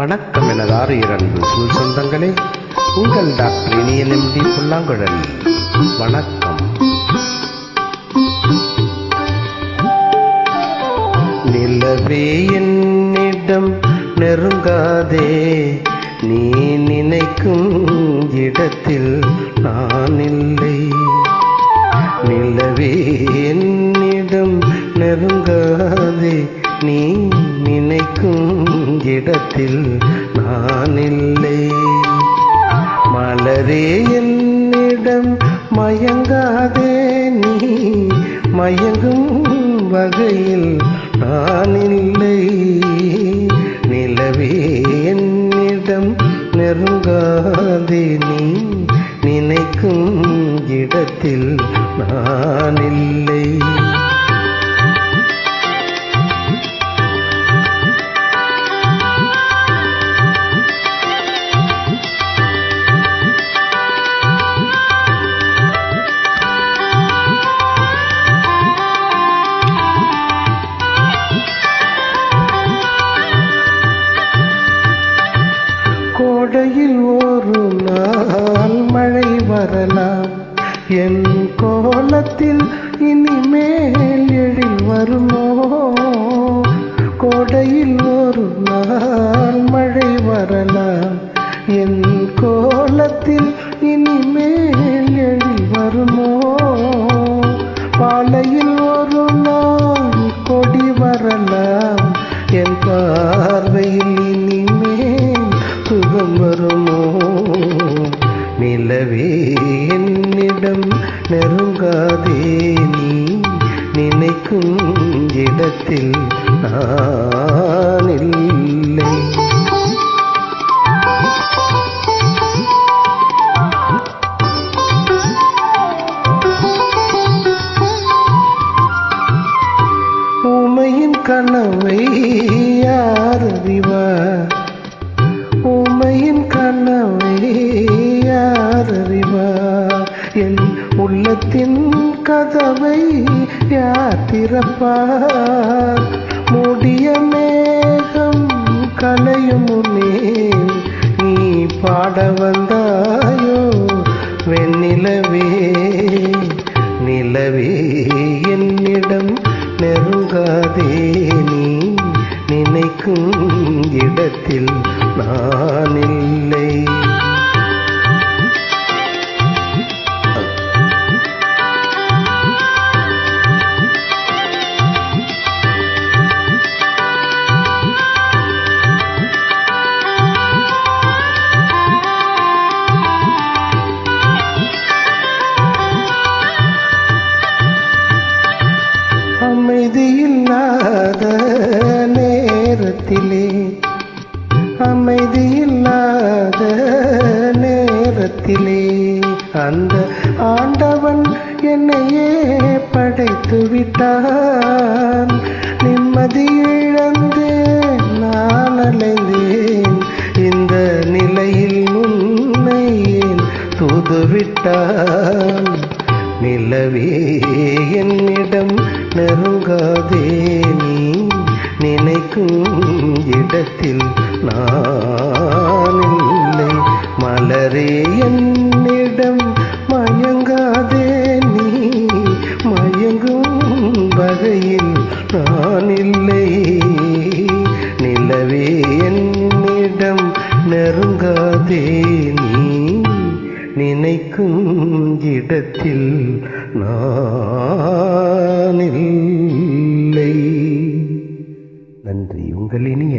வணக்கம் எனது ஆறு இரண்டு சூழ் சொந்தங்களே. உங்கள் டாக்டர் இனியன் எம்டி புல்லாங்குழல். வணக்கம். நிலவே என்னிடம் நெருங்காதே. நீ நினைக்கும் இடத்தில் நான் இல்லை. நிலவே என்னிடம் நெருங்காதே. நீ நினைக்கும் இடத்தில் நான் இல்லை மலரே என்னிடம் மயங்காதே நீ மயங்கும் வகையில் நான் இல்லை நிலவே என்னிடம் நெருங்காதே நீ நினைக்கும் இடத்தில் நான் இல்லை வாழ்க்கையில் ஒரு நாள் மழை வரலாம். என் கோலத்தில் இனிமேல் எழில் வருமோ? கோடையில் ஒரு நாள் மழை வரலாம். என் கோலத்தில் இனிமேல் எழில் வருமோ? பாலையில் ஒரு நாள் கொடி வரலாம். என் பார்வையில் இனி நெருங்காதே நீ நினைக்கும் இடத்தில் நான் இல்லை உமையின் கனவை யார் அறிவார்? உள்ளத்தின் கதவை யார் திறப்பார்? மூடிய மேகம் கலையும் முன்னே நீ பாட வந்தாயோ? வெண்ணிலவே நிலவே என்னிடம் நெருங்காதே நீ. நினைக்கும் இடத்தில் நான் இல்லை. அந்த ஆண்டவன் என்னையே படைத்து விட்டான். நிம்மதி இழந்து நான் அலைந்தேன். இந்த நிலையில் உன்னை ஏன் தூதுவிட்டான்? நிலவே என்னிடம் நெருங்காதே நீ. நினைக்கும் இடத்தில் நான் இல்லை. மலரே என் நினைக்கும் இடத்தில் நான் இல்லை நன்றி. உங்களினி